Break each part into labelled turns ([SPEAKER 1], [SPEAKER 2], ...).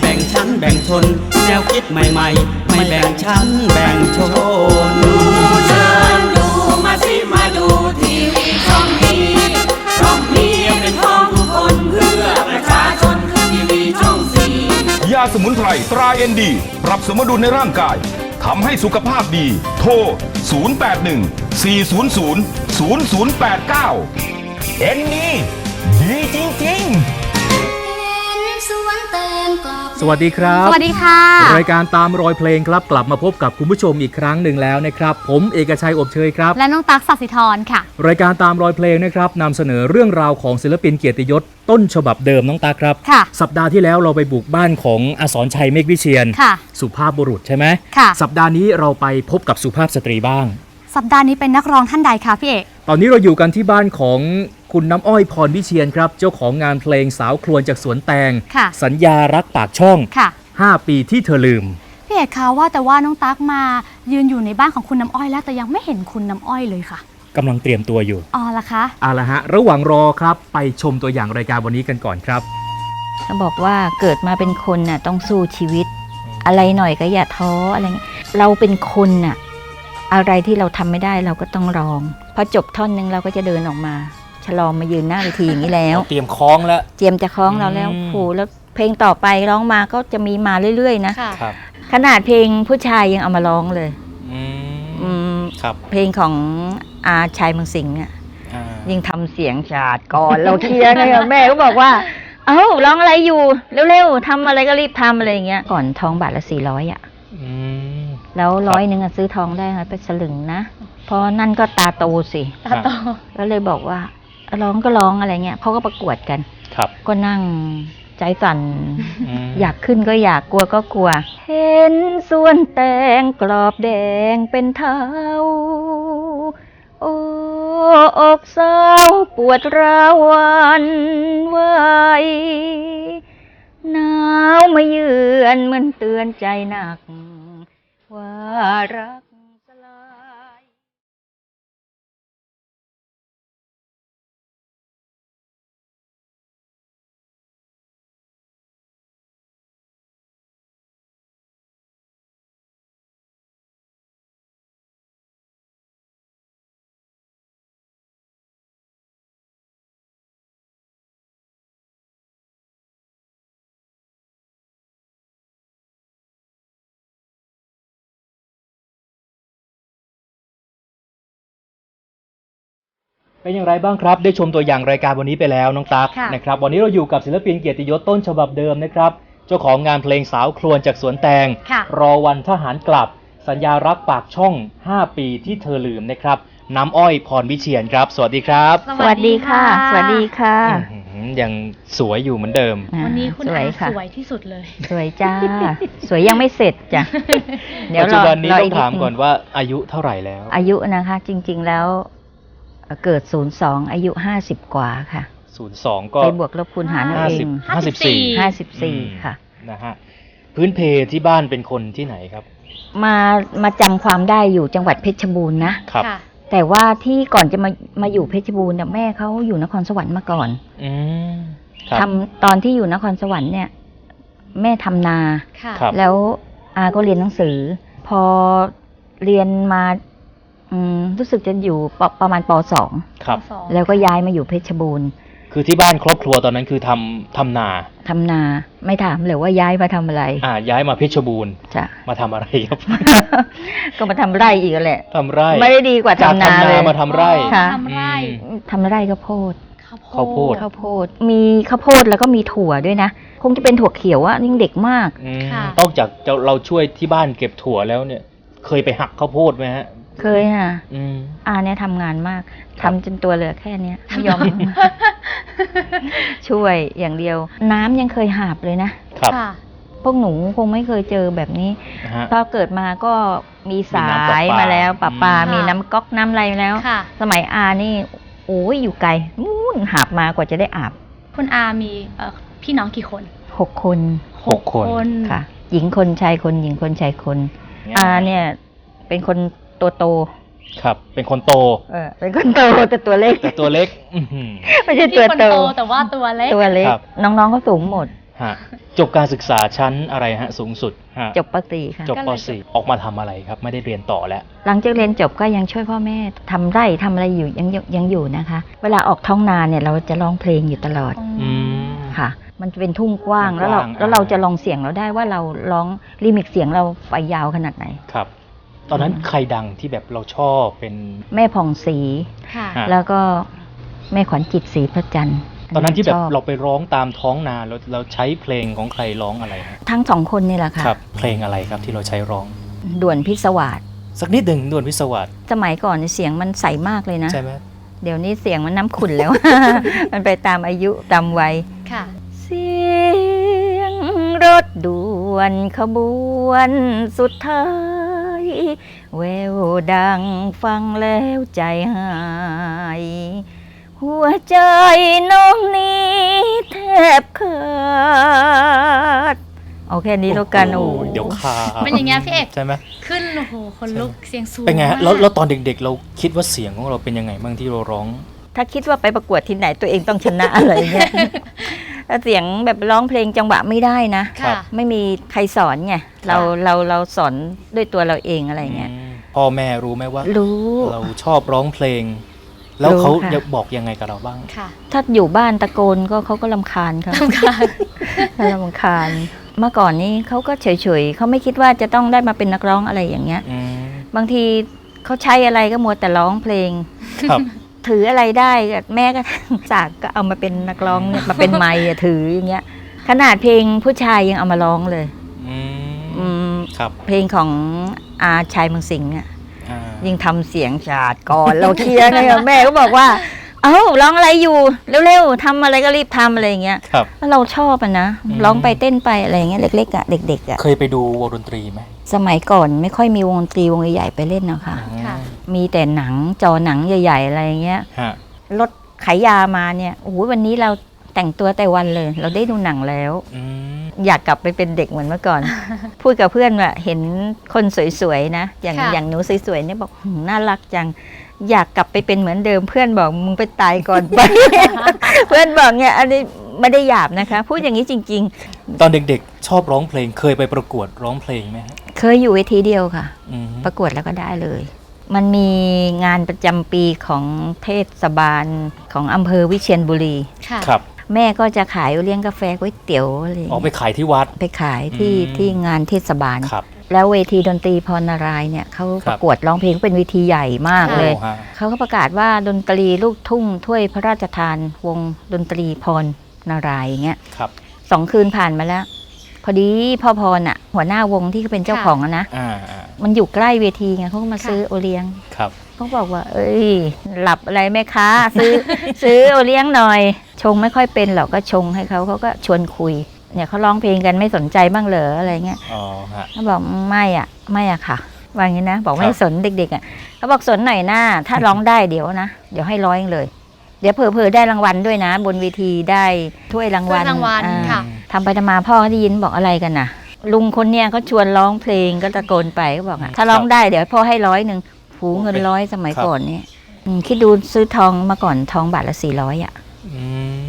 [SPEAKER 1] แบ่ง
[SPEAKER 2] ชั้นแบ่งชน แนวคิดใหม่ๆ ไม่แบ่งชั้นแบ่งชน
[SPEAKER 1] ดูเชิญดูมาสิมาดูทีวีช่องนี้ช่องนี้เป็นของทุกคนเพื่อประชาชนคือทีวีช่องสี
[SPEAKER 3] ยาสมุนไพรตราเอ็นดีปรับสมดุลในร่างกายทำให้สุขภาพดี โทร 081 400 0089 เอ็นดีดีจริง ๆ
[SPEAKER 4] สวัสดีครับ
[SPEAKER 5] สวัสดีค่ะ
[SPEAKER 4] รายการตามรอยเพลงครับ กลับมาพบกับคุณผู้ชมอีกครั้งหนึ่งแล้วนะครับ ผมเอกชัยอบเชยครับ
[SPEAKER 5] และน้องตั๊กสัสิธรค่ะ
[SPEAKER 4] รายการตามรอยเพลงนะครับนำเสนอเรื่องราวของศิลปินเกียรติยศต้นฉบับเดิมน้องตาครับ
[SPEAKER 5] ค่ะ
[SPEAKER 4] สัปดาห์ที่แล้วเราไปบุกบ้านของอสรชัยเมฆวิเชียน
[SPEAKER 5] ค่ะ
[SPEAKER 4] สุภาพบุรุษใช่ไหม
[SPEAKER 5] ค่ะ
[SPEAKER 4] สัปดาห์นี้เราไปพบกับสุภาพสตรีบ้าง
[SPEAKER 5] สัปดาห์นี้เป็นนักร้องท่านใดคะพี่เอก
[SPEAKER 4] ตอนนี้เราอยู่กันที่บ้านของคุณน้ำอ้อยพรวิเชียนครับ เจ้าของงานเพลงสาวครวญจากสวนแตง
[SPEAKER 5] ค่ะ
[SPEAKER 4] สัญญารักปากช่อง
[SPEAKER 5] ค่ะ
[SPEAKER 4] 5 ปีที่เธอลืม
[SPEAKER 5] พี่เอกคะว่าแต่ว่าน้องตั๊กมายืนอยู่ในบ้านของคุณน้ำอ้อยแล้วแต่ยังไม่เห็นคุณน้ำอ้อยเลยค่ะ
[SPEAKER 4] กำลังเตรียมตัวอยู่
[SPEAKER 5] อ๋อละคะ
[SPEAKER 4] เอาละฮะ ระหว่างรอครับ ไปชมตัวอย่างรายการวันนี้กันก่อนครับ
[SPEAKER 6] เขาบอกว่าเกิดมาเป็นคนน่ะต้องสู้ชีวิต อะไรหน่อยก็อย่าท้ออะไรเงี้ยเราเป็นคนน่ะ อะไรที่เราทำไม่ได้เราก็ต้องลองพอจบท่อนหนึงเราก็จะเดินออกมา ฉลองมายืนหน้าเวทีอย่างนี้แล้ว
[SPEAKER 4] เตรียมคล้องแล้ว
[SPEAKER 6] เจียมจะคล้องเราแล้ว
[SPEAKER 4] อืม
[SPEAKER 6] โหแล้วเพลงต่อไปร้องมาก็จะมีมาเรื่อยๆนะ
[SPEAKER 5] ค่ะ
[SPEAKER 4] ครับ
[SPEAKER 6] ขนาดเพลงผู้ชายยังเอามาร้องเลย
[SPEAKER 4] อื
[SPEAKER 6] อื
[SPEAKER 4] ม
[SPEAKER 6] ม
[SPEAKER 4] ครับ
[SPEAKER 6] เพลงของอาชายเมืองสิงห์อะ
[SPEAKER 4] อ่า
[SPEAKER 6] ยิ่งทำเสียงฉาดก่อนเราเคลียร์เลยอะแม่ก็บอกว่า เอ้าร้องอะไรอยู่เร็วๆทำอะไรก็รีบทำอะไรอย่างเงี้ยก่อนทองบาทละสี่ร้อยอะ
[SPEAKER 4] อืม
[SPEAKER 6] แล้วร้อยหนึ่งอะซื้อทองได้ไหมเป็นสลึงนะเพราะนั่นก็ตาโตสิ
[SPEAKER 4] ตาโต
[SPEAKER 6] ก็เลยบอกว่าร้องก็ร้องอะไรเงี้ยเขาก็ประกวดกัน
[SPEAKER 4] ครับ
[SPEAKER 6] ก็นั่งใจสั่น
[SPEAKER 4] อืม
[SPEAKER 6] อยากขึ้นก็อยากกลัวก็กลัว เห็นส่วนแตงกรอบแดงเป็นเทาโอ้อกเศร้าปวดร้าวหวันไหว หนาวมาเยือนเหมือนเตือนใจหนัก ว่ารัก
[SPEAKER 4] เป็นอย่างไรบ้างครับ ได้ชมตัวอย่างรายการวันนี้ไปแล้วน้องตั๊ก
[SPEAKER 5] ค่ะ
[SPEAKER 4] นะครับ วันนี้เราอยู่กับศิลปินเกียรติยศต้นฉบับเดิมนะครับ เจ้าของงานเพลงสาวครวญจากสวนแตง
[SPEAKER 5] ค่ะ
[SPEAKER 4] รอวันทหารกลับ สัญญารักปากช่อง 5 ปีที่เธอลืมนะครับ น้ำอ้อยพรวิเชียนครับ สวัสดีครับ
[SPEAKER 6] สวัสดีค่ะ สวัสดีค่ะ
[SPEAKER 4] อื้อหือยังสวยอยู่เหมือนเดิม
[SPEAKER 5] วันนี้คุณ
[SPEAKER 6] สว
[SPEAKER 5] อาย
[SPEAKER 6] ค่ะ
[SPEAKER 5] สวยที่สุดเลย
[SPEAKER 6] สวยจ้า สวยยังไม่เสร็จจ้ะ เดี๋ยว
[SPEAKER 4] ปัจ
[SPEAKER 6] ร
[SPEAKER 4] จุ
[SPEAKER 6] อ
[SPEAKER 4] บันนี้
[SPEAKER 6] ร
[SPEAKER 4] ต้
[SPEAKER 6] อี
[SPEAKER 4] องถาม
[SPEAKER 6] ดง
[SPEAKER 4] ก่อนว่าอายุเท่าไหร่แล้ว
[SPEAKER 6] อายุนะคะ จริง ๆ แล้ว เอ่อเกิด 02 อายุ 50 กว่าค่ะ
[SPEAKER 4] 02 ก็
[SPEAKER 6] ไปบวกลบคูณหารเอาเอง
[SPEAKER 4] 50 54
[SPEAKER 6] 54 ค่ะ
[SPEAKER 4] นะฮะพื้นเพที่บ้านเป็นคนที่ไหนครับ
[SPEAKER 6] มามาจำความได้อยู่จังหวัดเพชรบูรณ์นะ
[SPEAKER 4] ครับ
[SPEAKER 5] ค่ะ
[SPEAKER 6] แต่ว่าที่ก่อนจะมามาอยู่เพชรบูรณ์เนี่ยแม่เขาอยู่นครสวรรค์มาก่อน
[SPEAKER 4] อืมครับ
[SPEAKER 6] ทำตอนที่อยู่นครสวรรค์เนี่ย แม่ทำนา
[SPEAKER 5] ค่ะ
[SPEAKER 4] ครับ
[SPEAKER 6] แล้วอาก็เรียนหนังสือ พอเรียนมา อืมรู้สึกจะอยู่ปประมาณปสอง
[SPEAKER 4] ครับ
[SPEAKER 5] สอง
[SPEAKER 6] แล้วก็ย้ายมาอยู่เพชรบูรณ์
[SPEAKER 4] คือที่บ้านครอบครัวตอนนั้นคือทำทำนา
[SPEAKER 6] ทำนาไม่ถามเลยว่าย้ายมาทำอะไร
[SPEAKER 4] อ่า ย้ายมาเพชรบูรณ์
[SPEAKER 6] จ้ะ
[SPEAKER 4] มาทำอะไรครับ
[SPEAKER 6] ก็มาทำไร่อีกแหละ
[SPEAKER 4] ทำไร่
[SPEAKER 6] ไม่ได้ดีกว่า
[SPEAKER 4] จาก
[SPEAKER 6] ทำนา
[SPEAKER 4] ทำ
[SPEAKER 6] เล
[SPEAKER 4] นาย มาทำไร่
[SPEAKER 6] ค่ะ
[SPEAKER 5] ทำไร่
[SPEAKER 4] อืม
[SPEAKER 6] ทำไร่ข้าวโพด
[SPEAKER 4] ข้าวโพด
[SPEAKER 6] ข้าวโพด มีข้าวโพดแล้วก็มีถั่วด้วยนะ คงจะเป็นถั่วเขียวอะยิ่งเด็กมาก
[SPEAKER 4] อืม
[SPEAKER 5] ค่ะ
[SPEAKER 4] นอกจากจะเราช่วยที่บ้านเก็บถั่วแล้วเนี่ย เคยไปหักข้าวโพดไหมฮะ
[SPEAKER 6] เคยค่ะ
[SPEAKER 4] อืม
[SPEAKER 6] อาเนี่ยทำงานมาก
[SPEAKER 4] ครั
[SPEAKER 6] ทำ
[SPEAKER 4] บ
[SPEAKER 6] จนตัวเหลือแค่เนี้ยไม่ยอม ช่วยอย่างเดียว น้ำยังเคยหาบเลยนะ
[SPEAKER 4] ครับ
[SPEAKER 5] ค่ะ
[SPEAKER 6] พวกหนูคงไม่เคยเจอแบบนี้
[SPEAKER 4] นะฮะ
[SPEAKER 6] พอเกิดมาก็มีสา
[SPEAKER 4] มีน้ำประ
[SPEAKER 6] ย
[SPEAKER 4] ปา
[SPEAKER 6] มาแล้วปะปา
[SPEAKER 4] อืม
[SPEAKER 6] มีน้ำก๊อกน้ำอะไรมาแล้ว
[SPEAKER 5] ค่ะ
[SPEAKER 6] สมัยอานี่ โอ้ยอยู่ไกลนู่นหาบมากว่าจะได้อาบ
[SPEAKER 5] คุณอามีเอ่อพี่น้องกี่คน
[SPEAKER 6] หกคน
[SPEAKER 4] หกคน
[SPEAKER 6] ค่ะ หญิงคนชายคนหญิงคนชายคน อาเนี่ย เป็นคน ตัวโต
[SPEAKER 4] ครับ เป็นคนโต
[SPEAKER 6] เออเป็นคนโตแต่ตัวเล็ก
[SPEAKER 4] แต่ตัวเล็ก อื้อหือ
[SPEAKER 6] ไม่ใช่
[SPEAKER 5] พี่
[SPEAKER 6] ตัว
[SPEAKER 5] คน
[SPEAKER 6] โต
[SPEAKER 5] โตแต่ว่าตัวเล็ก
[SPEAKER 6] ตัวเล็ก
[SPEAKER 4] ครับ
[SPEAKER 6] น้องๆก็สูงหมด
[SPEAKER 4] ฮะจบการศึกษาชั้นอะไรฮะสูงสุดฮะ
[SPEAKER 6] จบปตรีค่ะ
[SPEAKER 4] จบป .4 ออกมาทำอะไรครับ ไม่ได้เรียนต่อแล้ว
[SPEAKER 6] หลังจากเรียนจบก็ยังช่วยพ่อแม่ทำไร่ทำอะไรอยู่ยังยังยังอยู่นะคะ เวลาออกท้องนาเนี่ยเราจะร้องเพลงอยู่ตลอด
[SPEAKER 4] อืม
[SPEAKER 6] ค่ะ มันจะเป็นทุ่งกว้าง
[SPEAKER 4] มัน
[SPEAKER 6] แล้วเรา
[SPEAKER 4] กว้าง
[SPEAKER 6] แล้ว
[SPEAKER 4] อ่า
[SPEAKER 6] เราจะลองเสียงเราได้ว่าเราร้องลิมิกเสียงเราไฟยาวขนาดไหน
[SPEAKER 4] ครับ ตอนนั้นใครดังที่แบบเราชอบเป็น
[SPEAKER 6] แม่ผ่องศรี
[SPEAKER 5] ค่ะ
[SPEAKER 4] ฮะ
[SPEAKER 6] แล้วก็แม่ขวัญจิตศรีพระจันทร์
[SPEAKER 4] ตอนนั้นที่แบบ
[SPEAKER 6] ชอ
[SPEAKER 4] เราไปร้องตามท้องนาเราเราใช้เพลงของใครร้องอะไรฮะ
[SPEAKER 6] ทั้งสองคนนี่แหละค่ะ
[SPEAKER 4] ครับ เพลงอะไรครับที่เราใช้ร้อง
[SPEAKER 6] ด่วนพิศวาส
[SPEAKER 4] สักนิดหนึ่งด่วนพิศวาส
[SPEAKER 6] สมัยก่อนเนี่ยเสียงมันใสมากเลยนะ
[SPEAKER 4] ใช่ไหม
[SPEAKER 6] เดี๋ยวนี้เสียงมันน้ำขุ่นแล้ว มันไปตามอายุตามวัย
[SPEAKER 5] ค่ะ
[SPEAKER 6] เสียงรถด่วนขบวนสุดท้าย แววดังฟังแล้วใจหาย หัวใจน้องนี้แทบขาดเอาแค่นี้แล้วกันโอ้
[SPEAKER 4] โเดี๋ยวคา
[SPEAKER 5] เป็นอย่างเงี้ยพี่เอก
[SPEAKER 4] ใช่ไหม
[SPEAKER 5] ขึ้นโอ้โหคนลุกเสียงสูง
[SPEAKER 4] เป็นไงฮะ
[SPEAKER 5] มาก
[SPEAKER 4] แล้วแล้วตอนเด็กๆ เราคิดว่าเสียงของเราเป็นยังไงบ้างที่เราร้อง
[SPEAKER 6] ถ้าคิดว่าไปประกวดที่ไหนตัวเองต้องชนะอะไรเงี้ย ถ้าเสียงแบบร้องเพลงจังหวะไม่ได้นะ
[SPEAKER 5] ค่ะ
[SPEAKER 6] ไม่มีใครสอนไงเราเราเราสอนด้วยตัวเราเองอะไรเงี้ย
[SPEAKER 4] อืมพ่อแม่รู้ไหมว่า
[SPEAKER 6] รู้
[SPEAKER 4] เราชอบร้องเพลง แล้ว
[SPEAKER 6] รู้
[SPEAKER 4] เขา
[SPEAKER 6] ค่ะ
[SPEAKER 4] จะบอกยังไงกับเราบ้าง
[SPEAKER 5] ค่ะ
[SPEAKER 6] ถ้าอยู่บ้านตะโกนก็เขาก็ลำคาญครับ
[SPEAKER 5] ทำการ
[SPEAKER 6] ลำคาญ เมื่อก่อนนี้เขาก็เฉยๆเขาไม่คิดว่าจะต้องได้มาเป็นนักร้องอะไรอย่างเงี้ย
[SPEAKER 4] อืม
[SPEAKER 6] บางทีเขาใช้อะไรก็มัวแต่ร้องเพลง
[SPEAKER 4] ครับ
[SPEAKER 6] ถืออะไรได้ก็แม่ก็สากก็เอามาเป็นนักร้องเนี่ยมาเป็นไมค์อะถืออย่างเงี้ย ขนาดเพลงผู้ชายยังเอามาร้องเลย
[SPEAKER 4] อืม
[SPEAKER 6] อืม
[SPEAKER 4] ครับ
[SPEAKER 6] เพลงของอาชายเมืองสิงห์อะ
[SPEAKER 4] อ่า
[SPEAKER 6] ยิ่งทำเสียงฉาดก่อนเราเคลียร์เลยอะแม่ก็บอกว่า เอ้าร้องอะไรอยู่เร็วๆทำอะไรก็รีบทำอะไรอย่างเงี้ย
[SPEAKER 4] ครับ
[SPEAKER 6] แล้วเราชอบอะนะ
[SPEAKER 4] อืม
[SPEAKER 6] ร้องไปเต้นไปอะไรอย่างเงี้ยเล็กๆอะเด็กๆอะ
[SPEAKER 4] เคยไปดูวงดนตรีไหม
[SPEAKER 6] สมัยก่อนไม่ค่อยมีวงดนตรีวงใหญ่ๆไปเล่นนะคะ
[SPEAKER 5] ค่ะ
[SPEAKER 6] มีแต่หนังจอหนังใหญ่ ๆ อะไรอย่างเงี้ย
[SPEAKER 4] ฮะ
[SPEAKER 6] รถขายยามาเนี่ยโอ้โหวันนี้เราแต่งตัวแต่วันเลย เราได้ดูหนังแล้ว
[SPEAKER 4] อืม
[SPEAKER 6] อยากกลับไปเป็นเด็กเหมือนเมื่อก่อน พูดกับเพื่อนว่าเห็นคนสวยๆนะ อย่าง
[SPEAKER 5] ค่ะ
[SPEAKER 6] อย่างหนูสวยๆเนี่ยบอกหืมน่ารักจัง อยากกลับไปเป็นเหมือนเดิมเพื่อนบอกมึงไปตายก่อนไป เพื่อนบอกเนี่ยอันนี้ ไม่ได้หยาบนะคะ พูดอย่างนี้จริง
[SPEAKER 4] ตอนเด็กๆ ชอบร้องเพลง เคยไปประกวดร้องเพลงไหมฮะ
[SPEAKER 6] ๆ เคยอยู่เวทีเดียวค่ะ
[SPEAKER 4] อืม
[SPEAKER 6] ประกวดแล้วก็ได้เลย มันมีงานประจำปีของเทศบาลของอำเภอวิเชียรบุรี
[SPEAKER 5] ค่ะ
[SPEAKER 4] ครับ
[SPEAKER 6] แม่ก็จะขายเลี้ยงกาแฟก๋วยเตี๋ยวอะไรอย่าง
[SPEAKER 4] ออก
[SPEAKER 6] เงี้ย
[SPEAKER 4] ไปขายที่วัด
[SPEAKER 6] ไปขายที่
[SPEAKER 4] อืม
[SPEAKER 6] ที่งานเทศบาล
[SPEAKER 4] ครับ
[SPEAKER 6] แล้วเวทีดนตรีพรนารายณ์เนี่ยเขา
[SPEAKER 4] ครั
[SPEAKER 6] ป
[SPEAKER 4] บ
[SPEAKER 6] ระกวดร้องเพลงเป็นเวทีใหญ่มากเลย
[SPEAKER 4] โอ้ฮะ
[SPEAKER 6] เขาก็ประกาศว่าดนตรีลูกทุ่งถ้วยพระราชทานวงดนตรีพร นารายณ์อย่างเงี้ย
[SPEAKER 4] ครับ
[SPEAKER 6] สองคืนผ่านมาแล้ว พอดีพ่อพรอะ หัวหน้าวงที่เขาเป็นเจ้า
[SPEAKER 5] ค่ะ
[SPEAKER 6] ของอะนะ
[SPEAKER 4] อ่าอ่า
[SPEAKER 6] มันอยู่ใกล้เวทีไงเขาก็มาซื้อโอเลี้ยง
[SPEAKER 4] ครับ
[SPEAKER 6] เขาบอกว่า เอ้ย หลับอะไรแม่ค้าซื้อ ซื้อโอเลี้ยงหน่อย ชงไม่ค่อยเป็นหรอกก็ชงให้เขาเขาก็ชวนคุย เนี่ยเขาร้องเพลงกันไม่สนใจบ้างเหรออะไรเงี้ย
[SPEAKER 4] อ๋อฮะ
[SPEAKER 6] เขาบอกไม่อะไม่อะค่ะว่าอย่างนี้นะ บอก
[SPEAKER 4] ค
[SPEAKER 6] ไม่
[SPEAKER 4] รับ
[SPEAKER 6] สนเด็กๆอะเขาบอกสนหน่อยหน้า ถ้าร้องได้เดี๋ยวนะ เดี๋ยวให้ร้อยเลย เดี๋ยวเผลอๆได้รางวัลด้วยนะ บนเวทีได้ถ้วยรางวัล
[SPEAKER 5] ถ้วยรางวัล
[SPEAKER 6] อ่า
[SPEAKER 5] ค่ะ
[SPEAKER 6] ทำไปทำมาพ่อเขาได้ยินบอกอะไรกันน่ะ ลุงคนเนี้ยเขาชวนร้องเพลงก็ตะโกนไปก็บอกอะถ้าร้องได้เดี๋ยวพ่อให้ร้อยหนึ่งหูเงินร้อยสมัยก่อนเนี่ยอืมคิดดูซื้อทองมาก่อนทองบาทละสี่ร้อยอะ
[SPEAKER 4] อื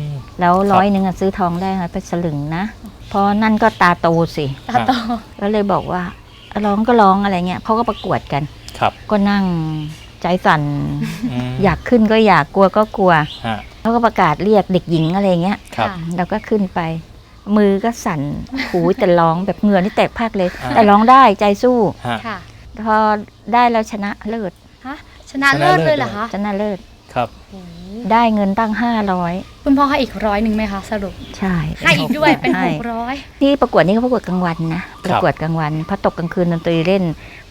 [SPEAKER 4] ม
[SPEAKER 6] แล้ว
[SPEAKER 4] ครับ
[SPEAKER 6] ร้อยหนึ่งอะซื้อทองได้ไงเป็นสลึงนะเพราะนั่นก็ตาโตสิ
[SPEAKER 5] ตาโต
[SPEAKER 6] ก็เลยบอกว่าร้องก็ร้องอะไรเงี้ยเขาก็ประกวดกัน
[SPEAKER 4] ครับ
[SPEAKER 6] ก็นั่ง ใจสั่น
[SPEAKER 4] ม
[SPEAKER 6] อยากขึ้นก็อยากกลัวก็กลัว
[SPEAKER 4] ฮะ
[SPEAKER 6] เขาก็ประกาศเรียกเด็กหญิงอะไรเงี้ย
[SPEAKER 4] ครับ
[SPEAKER 6] เราก็ขึ้นไป มือก็สั่น หูแต่ร้องแบบเหงื่อนี่แตกพากเลย
[SPEAKER 4] อ่า
[SPEAKER 6] แต่ร้องได้ใจสู้
[SPEAKER 4] ฮะ
[SPEAKER 5] ค่ะ
[SPEAKER 6] พอได้แล้วชนะเลิศ
[SPEAKER 5] ฮะชนะเลิศเลยเหรอคะ
[SPEAKER 6] ชนะเลิศ
[SPEAKER 4] ครับ
[SPEAKER 6] ได้เงินตั้งห้าร้อย
[SPEAKER 5] คุณพ่อให้อีกร้อยหนึ่งไหมคะสรุป
[SPEAKER 6] ใช่
[SPEAKER 5] ให้อีกด้วยเป็น
[SPEAKER 6] ให้
[SPEAKER 5] หกร้อย
[SPEAKER 6] ที่ประกวดนี่เขาประกวดกลางวันนะ ประกวดกลางวันพอตกกลางคืนดนตรีเล่น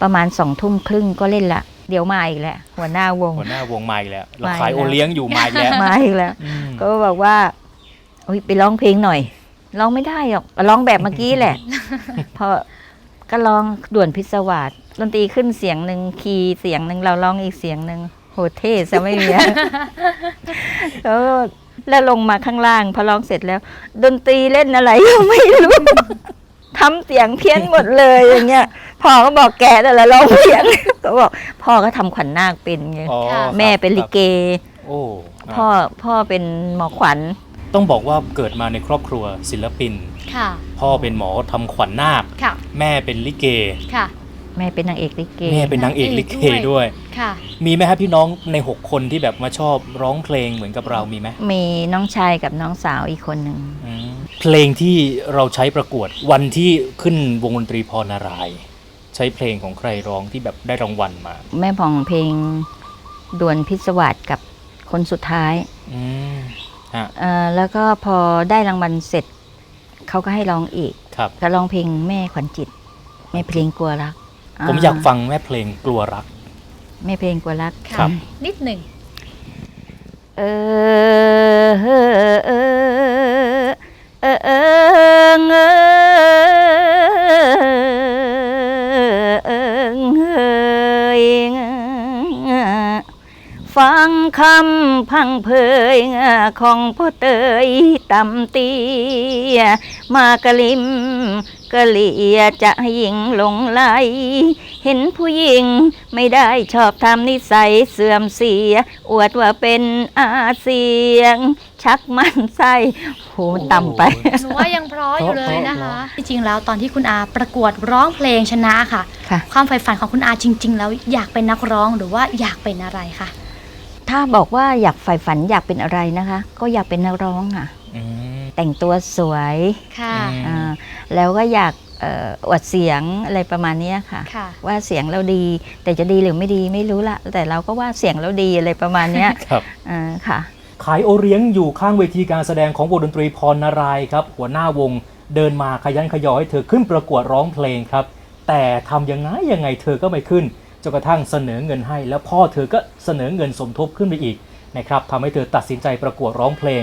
[SPEAKER 6] ประมาณสองทุ่มครึ่งก็เล่นละ เดี๋ยวมาอีกแหละ หัวหน้าวง
[SPEAKER 4] หัวหน้าวงมาอีกแล้ว เรา
[SPEAKER 6] มาอีก
[SPEAKER 4] ขายโอ
[SPEAKER 6] แล้ว
[SPEAKER 4] เลี้ยงอยู่มาอีกแล้ว
[SPEAKER 6] มาอีกแล้ว
[SPEAKER 4] อืม
[SPEAKER 6] ก็บอกว่าโอ้ยไปร้องเพลงหน่อยร้องไม่ได้หรอกร้องแบบเมื่อกี้แหละ พอก็ร้องด่วนพิศวาสดนตรีขึ้นเสียงหนึ่งคีย์เสียงหนึ่งเราร้องอีกเสียงหนึ่งโหเท่ซะไม่มี แล้วแล้วลงมาข้างล่าง พอร้องเสร็จแล้ว ดนตรีเล่นอะไรก็ไม่รู้ ทำเสียงเพี้ยนหมดเลยอย่างเงี้ยพ่อก็บอกแกแต่ละร้องเพี้ยนก็บอกพ่อก็ทำขวัญนาคเป็นไง
[SPEAKER 4] อ๋อครับ
[SPEAKER 6] แม่เป็นลิเก
[SPEAKER 4] โอ้ครับ
[SPEAKER 6] พ่อพ่อเป็นหมอขวัญ
[SPEAKER 4] ต้องบอกว่าเกิดมาในครอบครัวศิลปิน
[SPEAKER 5] ค่ะ
[SPEAKER 4] พ่อเป็นหมอทำขวัญนาค
[SPEAKER 5] ค่ะ
[SPEAKER 4] แม่เป็นลิเก
[SPEAKER 5] ค่ะ
[SPEAKER 6] แม่เป็นนางเอกลิเก
[SPEAKER 4] แม่เป็นนางเอกลิเก
[SPEAKER 5] นางเอกด้วย
[SPEAKER 4] ด้วย
[SPEAKER 5] ค่ะ
[SPEAKER 4] มีไหมครับพี่น้องใน 6 คนที่แบบมาชอบร้องเพลงเหมือนกับเรามีไหม
[SPEAKER 6] มีน้องชายกับน้องสาวอีกคนหนึ่ง
[SPEAKER 4] อืม เพลงที่เราใช้ประกวดวันที่ขึ้นวงดนตรีพรนารายณ์ใช้เพลงของใครร้องที่แบบได้รางวัลมา
[SPEAKER 6] แม่ผ่องเพลงดวนพิศวาสกับคนสุดท้าย
[SPEAKER 4] อืมฮะ
[SPEAKER 6] เอ่อแล้วก็พอได้รางวัลเสร็จ เขาก็ให้ร้องอีก
[SPEAKER 4] ครับ
[SPEAKER 6] ก็ร้องเพลงแม่ขวัญจิต แม่เพลงกลัวรัก
[SPEAKER 4] ผมอยากฟังแม่เพลงกลัวรัก
[SPEAKER 6] แม่เพลงกลัวรัก
[SPEAKER 4] ครับ
[SPEAKER 5] นิดหนึ่ง
[SPEAKER 6] เออเออเออ เออเออเออเออฟังคำ พังเพยของพ่อเตยตำเตียมากะลิมกะเลียจะให้หญิงหลงไหล เห็นผู้หญิงไม่ได้ชอบทำนิสัยเสื่อมเสีย อวดว่าเป็นอาเซียง ชักมันไส้โหมันต่ำไป
[SPEAKER 5] หนูว่ายังเพราะอยู่เลยนะ
[SPEAKER 4] เพราะ
[SPEAKER 5] คะ จริงๆแล้วตอนที่คุณอาประกวดร้องเพลงชนะค่ะ
[SPEAKER 6] ค่ะ
[SPEAKER 5] ความใฝ่ฝันของคุณอาจริง ๆ แล้วอยากเป็นนักร้องหรือว่าอยากเป็นอะไรคะ
[SPEAKER 6] ถ้าบอกว่าอยากใฝ่ฝันอยากเป็นอะไรนะคะ ก็อยากเป็นนักร้องอะ
[SPEAKER 4] อืม
[SPEAKER 6] แต่งตัวสวย
[SPEAKER 5] ค่ะ
[SPEAKER 4] อืม
[SPEAKER 6] อ่าแล้วก็อยากเอ่ออวดเสียงอะไรประมาณเนี้ยค่ะ
[SPEAKER 5] ค่ะ
[SPEAKER 6] ว่าเสียงเราดี แต่จะดีหรือไม่ดีไม่รู้ละแต่เราก็ว่าเสียงเราดีอะไรประมาณเนี้ย
[SPEAKER 4] ครับ
[SPEAKER 6] อ่าค่ะ
[SPEAKER 4] ขายโอเลี้ยงอยู่ข้างเวทีการแสดงของวงดนตรีพรนารายณ์ครับ หัวหน้าวงเดินมาขยันขยอให้เธอขึ้นประกวดร้องเพลงครับ แต่ทำยังไงยังไงเธอก็ไม่ขึ้นจ นกระทั่งเสนอเงินให้ แล้วพ่อเธอก็เสนอเงินสมทบขึ้นไปอีกนะครับทำให้เธอตัดสินใจประกวดร้องเพลง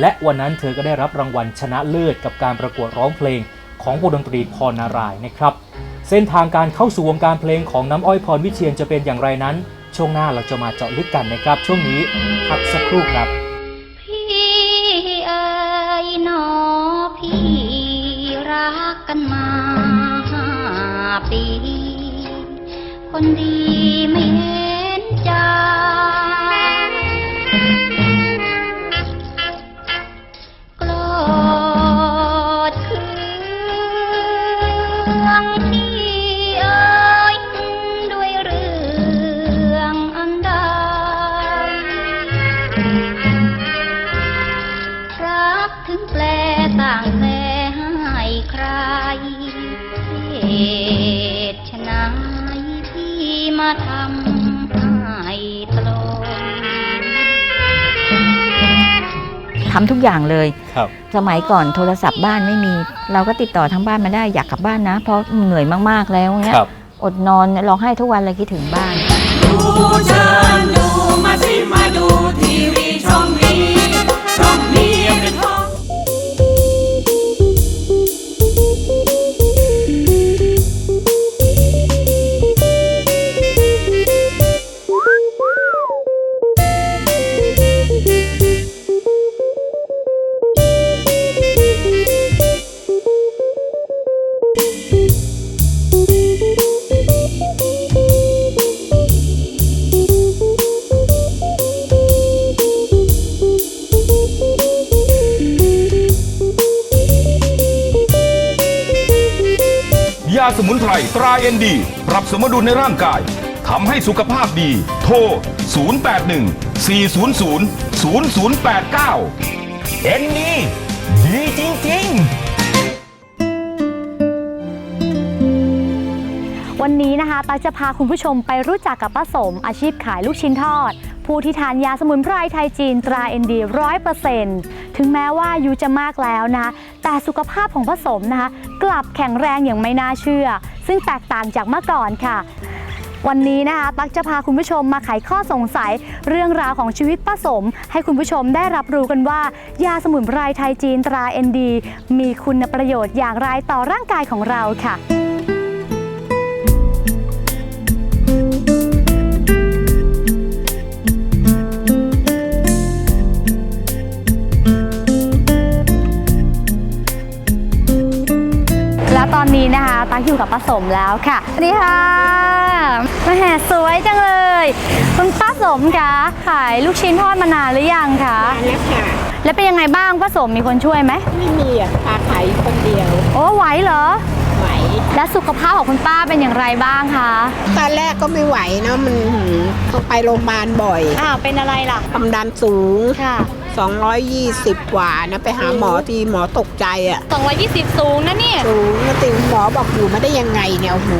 [SPEAKER 4] และวันนั้นเธอก็ได้รับรางวัลชนะเลิศกับการประกวดร้องเพลง ของวงดนตรีพรนารายนะครับ เส้นทางการเข้าสู่วงการเพลงของน้ำอ้อยพรวิเชียนจะเป็นอย่างไรนั้น ช่วงหน้าเราจะมาเจาะลึกกันนะครับ ช่วงนี้พักสักครู่ครับ
[SPEAKER 7] คนดีไม่เห็ ทำ
[SPEAKER 6] ทุกอย่างเลย
[SPEAKER 4] ครับ
[SPEAKER 6] สมัยก่อนโทรศัพท์บ้านไม่มี เราก็ติดต่อทางบ้านมาได้อยากกลับบ้านนะ เพราะเหนื่อยมากๆแล้วเงี้ย
[SPEAKER 4] ครับ
[SPEAKER 6] อดนอนร้องไห้ทุกวันเลยคิดถึงบ้าน
[SPEAKER 3] ยาสมุนไพรตราเอ็นดี ปรับสมดุลในร่างกายทำให้สุขภาพดี โทร 081 400 0089 เอ็นนี่ดีจริง ๆ
[SPEAKER 5] วันนี้นะคะตั๊กจะพาคุณผู้ชมไปรู้จักกับป้าสมอาชีพขายลูกชิ้นทอด ผู้ที่ทานยาสมุนไพรไทยจีนตราเอ็นดีร้อยเปอร์เซ็นต์ถึงแม้ว่าอายุจะมากแล้วนะแต่สุขภาพของป้าสมนะคะ กลับแข็งแรงอย่างไม่น่าเชื่อ ซึ่งแตกต่างจากเมื่อก่อนค่ะ วันนี้นะคะตั๊กจะพาคุณผู้ชมมาไขข้อสงสัย เรื่องราวของชีวิตป้าสม ให้คุณผู้ชมได้รับรู้กันว่า ยาสมุนไพรไทยจีนตราเอ็นดีมีคุณประโยชน์อย่างไรต่อร่างกายของเราค่ะ ตั๊กอยู่กับป้าสมแล้วค่ะสวัสดีค่ะมาแห่สวยจังเลย คุณป้าสมคะขายลูกชิ้นทอดมานานหรือยังคะ
[SPEAKER 8] แล้วค่ะ
[SPEAKER 5] แล้วเป็นยังไงบ้างป้าสมมีคนช่วยไหม
[SPEAKER 8] ไม่มีอะพาขายคนเดียว
[SPEAKER 5] โอ้ไหวเหรอ
[SPEAKER 8] ไหว
[SPEAKER 5] และสุขภาพของคุณป้าเป็นอย่างไรบ้างคะ
[SPEAKER 8] ตอนแรกก็ไม่ไหวเนาะมันหืมต้องไปโรงพยาบาลบ่อย
[SPEAKER 5] อ้าว เป็นอะไรล่ะ
[SPEAKER 8] ความดันสูง
[SPEAKER 5] ค่ะ
[SPEAKER 8] 220 กว่านะไปหาหมอทีหมอตกใจอะ
[SPEAKER 5] 220 สูงนะนี่
[SPEAKER 8] สูงนะติหมอบอกอยู่ไม่ได้ยังไงเนี่ยโอ้โห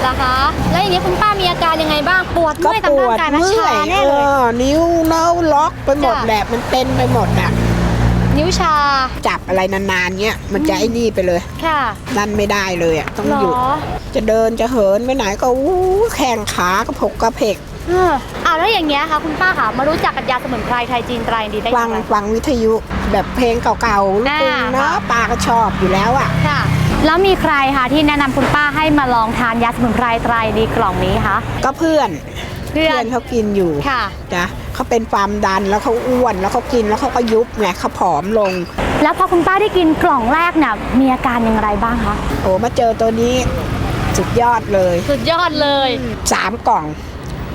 [SPEAKER 5] เหรอคะ แล้วอย่างนี้คุณป้ามีอาการยังไงบ้าง ปวด
[SPEAKER 8] ก็
[SPEAKER 5] เมื่อย
[SPEAKER 8] ป
[SPEAKER 5] ตาม
[SPEAKER 8] ว
[SPEAKER 5] ร่าง
[SPEAKER 8] ด
[SPEAKER 5] กายไหม
[SPEAKER 8] เมื่
[SPEAKER 5] ชา
[SPEAKER 8] อย
[SPEAKER 5] แน่
[SPEAKER 8] เอ
[SPEAKER 5] เลย
[SPEAKER 8] อนิ้วเน้าล็อกไปหมด
[SPEAKER 5] จ้ะ
[SPEAKER 8] แหละมันเต้นไปหมดอะ
[SPEAKER 5] นิ้วชา
[SPEAKER 8] จับอะไรนานๆเงี้ยมันจะไอ้นี่ไปเลย
[SPEAKER 5] ค่ะ
[SPEAKER 8] นั่นไม่ได้เลยอะต้อง
[SPEAKER 5] เหร
[SPEAKER 8] หยุด
[SPEAKER 5] อ
[SPEAKER 8] จะเดินจะเหินไปไหนก็อู้แข้งขากระพกกระเพก
[SPEAKER 5] เอออ้าวแล้วอย่างเงี้ยค่ะคุณป้าค่ะมารู้จักกับยาสมุนไพรไทยจีนไตรดีได้
[SPEAKER 8] ฟั
[SPEAKER 5] ยังงไง
[SPEAKER 8] ฟังวิทยุแบบเพลงเก่าๆลูกกรุง
[SPEAKER 5] อ่า
[SPEAKER 8] เนาะป้าก็ชอบอยู่แล้วอะ
[SPEAKER 5] ค่ะ แล้วมีใครคะที่แนะนำคุณป้าให้มาลองทานยาสมุนไพรไตรดีกล่องนี้คะ
[SPEAKER 8] ก็เพื่อน
[SPEAKER 5] เพื่อน
[SPEAKER 8] เขากินอยู่
[SPEAKER 5] ค่ะ
[SPEAKER 8] จ้ะ เขาเป็นความดันแล้วเขาอ้วนแล้วเขากินแล้วเขาก็ยุบไงเขาผอมลง
[SPEAKER 5] แล้วพอคุณป้าได้กินกล่องแรกเนี่ยมีอาการอย่างไรบ้างคะ
[SPEAKER 8] โอ้มาเจอตัวนี้สุดยอดเลย
[SPEAKER 5] สุดยอดเลย
[SPEAKER 8] สามกล่อง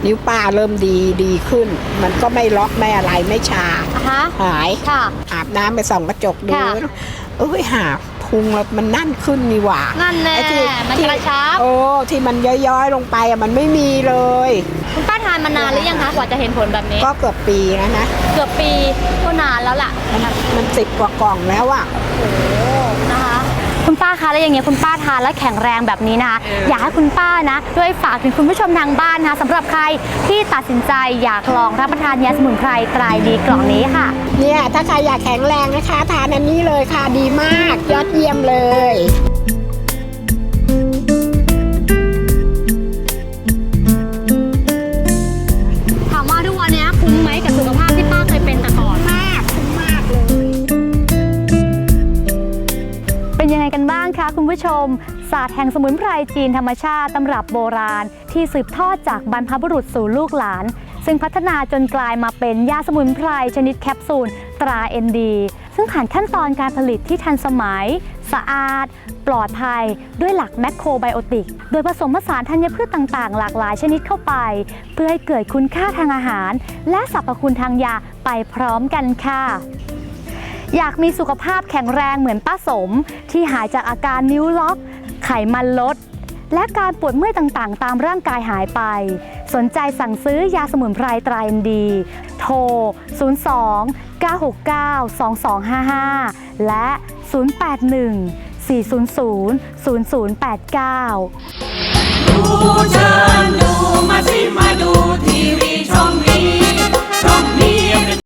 [SPEAKER 8] นิ้วป้าเริ่มดีดีขึ้น มันก็ไม่ล็อกไม่อะไรไม่ชา
[SPEAKER 5] อะฮะ
[SPEAKER 8] หาย
[SPEAKER 5] ค่ะ
[SPEAKER 8] อาบน้ำไปส่องกระจกดู
[SPEAKER 5] ค่ะ
[SPEAKER 8] เอ้ยหา พุงเรามันนั่นขึ้นนี่หว่า
[SPEAKER 5] นั่นแน่
[SPEAKER 8] ไอ้ที่
[SPEAKER 5] มัน
[SPEAKER 8] ที่
[SPEAKER 5] กระชับ
[SPEAKER 8] โอ้ที่มันย้อยๆลงไปอะมันไม่มีเลย
[SPEAKER 5] คุณป้าทานมานานหรือยังคะกว่าจะเห็นผลแบบนี้
[SPEAKER 8] ก็เกือบปีแล้วนะ
[SPEAKER 5] เกือบปีก็นานแล้วล่ะ
[SPEAKER 8] มันมันสิบกว่ากล่องแล้วอะ
[SPEAKER 5] นะคะ คุณป้าคะแล้วอย่างเงี้ยคุณป้าทานแล้วแข็งแรงแบบนี้นะคะ
[SPEAKER 8] เออ
[SPEAKER 5] อ
[SPEAKER 8] อ
[SPEAKER 5] ยากให้คุณป้านะช่วยฝากถึงคุณผู้ชมทางบ้านนะคะสำหรับใครที่ตัดสินใจอยากลองรับประทานยาสมุนไพรไตรดีกล่องนี้ค่ะ
[SPEAKER 8] เนี่ยถ้าใครอยากแข็งแรงนะคะ ทานอันนี้เลยค่ะดีมากยอดเยี่ยมเลย
[SPEAKER 5] ผู้ชม ศาสตร์แห่งสมุนไพรจีนธรรมชาติตำรับโบราณ ที่สืบทอดจากบรรพบุรุษสู่ลูกหลาน ซึ่งพัฒนาจนกลายมาเป็นยาสมุนไพรชนิดแคปซูลตราเอ็นดีซึ่งผ่านขั้นตอนการผลิตที่ทันสมัย สะอาด ปลอดภัย ด้วยหลักแมคโครไบโอติก โดยผสมผสานธัญพืชต่างๆ หลากหลายชนิดเข้าไป เพื่อให้เกิดคุณค่าทางอาหาร และสรรพคุณทางยาไปพร้อมกันค่ะ อยากมีสุขภาพแข็งแรงเหมือนป้าสม ที่หายจากอาการนิ้วล็อก ไขมันลด และการปวดเมื่อยต่างๆ ตามร่างกายหายไป สนใจสั่งซื้อยาสมุนไพรไตรเดี โทร 02 969 2255 และ 081 400 0089